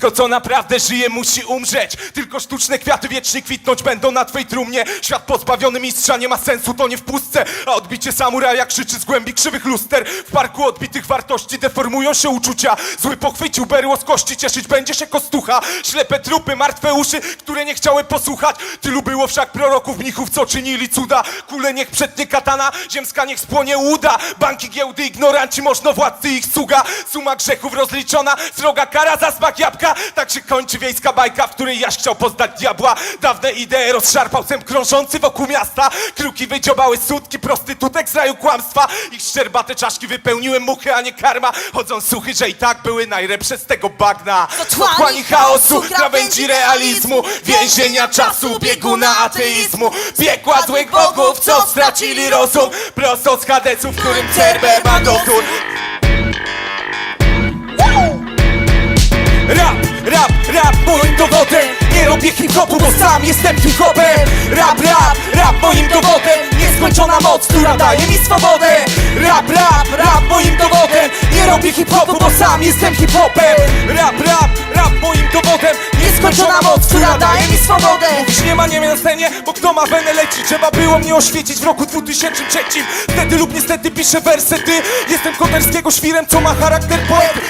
Wszystko co naprawdę żyje musi umrzeć. Tylko sztuczne kwiaty wiecznie kwitnąć będą na twej trumnie. Świat pozbawiony mistrza nie ma sensu, to nie w pustce. A odbicie samuraja krzyczy z głębi krzywych luster. W parku odbitych wartości deformują się uczucia. Zły pochwycił berło z kości, cieszyć będzie się kostucha. Ślepe trupy, martwe uszy, które nie chciały posłuchać. Tylu było wszak proroków, mnichów, co czynili cuda. Kule niech przetnie katana, ziemska niech spłonie łuda Banki, giełdy, ignoranci, można władcy ich sługa. Suma grzechów rozliczona, sroga kara za smak jabłka Tak się kończy wiejska bajka, w której Jaś chciał poznać diabła. Dawne idee rozszarpał sem krążący wokół miasta. Kruki wydziobały sutki, prostytutek z raju kłamstwa. Ich szczerbate czaszki wypełniły muchy, a nie karma. Chodzą suchy, że i tak były najlepsze z tego bagna. Otchłani chaosu, krawędzi realizmu Więzienia czasu, bieguna ateizmu. Piekła złych bogów, co stracili rozum. Prosto z hadesów, w którym Cerber ma dozór Rap, rap, rap moim dowodem. Nie robię hip-hopu, bo sam jestem hip-hopem. Rap, rap, rap moim dowodem. Nieskończona moc, która daje mi swobodę. Rap, rap, rap moim dowodem. Nie robię hip-hopu, bo sam jestem hip-hopem. Rap, rap, rap moim dowodem. Nieskończona moc, która daje mi swobodę. Mówisz nie ma nie bo kto ma wenę leci Trzeba było mnie oświecić w roku 2003 Wtedy lub niestety piszę wersety. Jestem koterskiego świrem, co ma charakter poety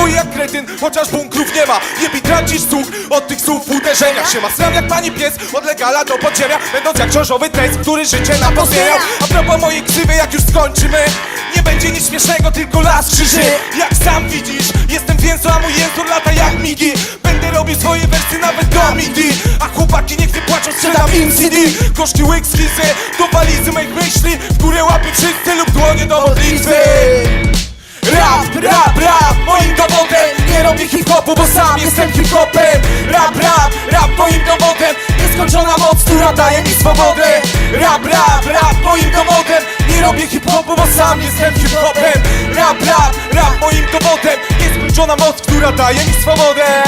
Stoi jak kretyn, chociaż bunkrów nie ma. Jebi tracisz słuch od tych słów w uderzeniach. Się ma sram jak pani pies, od legala do podziemia Będąc jak książowy test, który życie nam pozmieniał A propos mojej krzywy, jak już skończymy Nie będzie nic śmiesznego, tylko las krzyży. Jak sam widzisz, jestem więcej, a mój język lata jak migi. Będę robił swoje wersy nawet do midi A chłopaki niech nie płaczą, sprzedam im CD Koszki łyk skizy, do walizy mych myśli W górę łapy wszyscy lub dłonie do modlitwy. Rap, rap, rap, Nie robię hip-hopu, bo sam jestem hip-hopem. Rap, rap, rap, moim dowodem. Nieskończona moc, która daje mi swobodę. Rap, rap, rap, moim dowodem. Nie robię hip-hopu, bo sam jestem hip-hopem. Rap, rap, rap, moim dowodem. Nieskończona moc, która daje mi swobodę.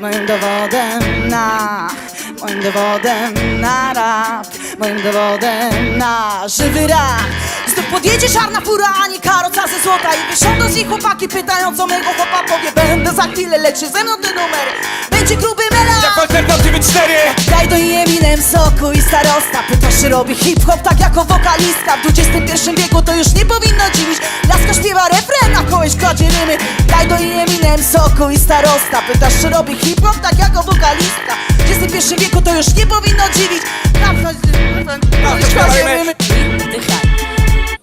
Moim dowodem na Moim dowodem na rap. Moim dowodem na żywy rap Znów podjedzie czarna fura, ani karoca ze złota? I wysiądą z nich chłopaki pytając o mego chłopa Powie. Będę za chwilę, lecz ze mną ten numer. Będzie gruby melanż Jak alternatywy 4 Daj do Eminem soku i starosta Pytasz, czy robi hip-hop tak jako wokalistka W XXI wieku to już nie powinno dziwić. Laska śpiewa refren, a koleś kładzie rymy. Daj do Eminem soku i starosta. Pytasz, czy robi hip-hop tak jako wokalistka W XXI wieku to już nie powinno dziwić. Laska śpiewa refren, koleś kładzie rymy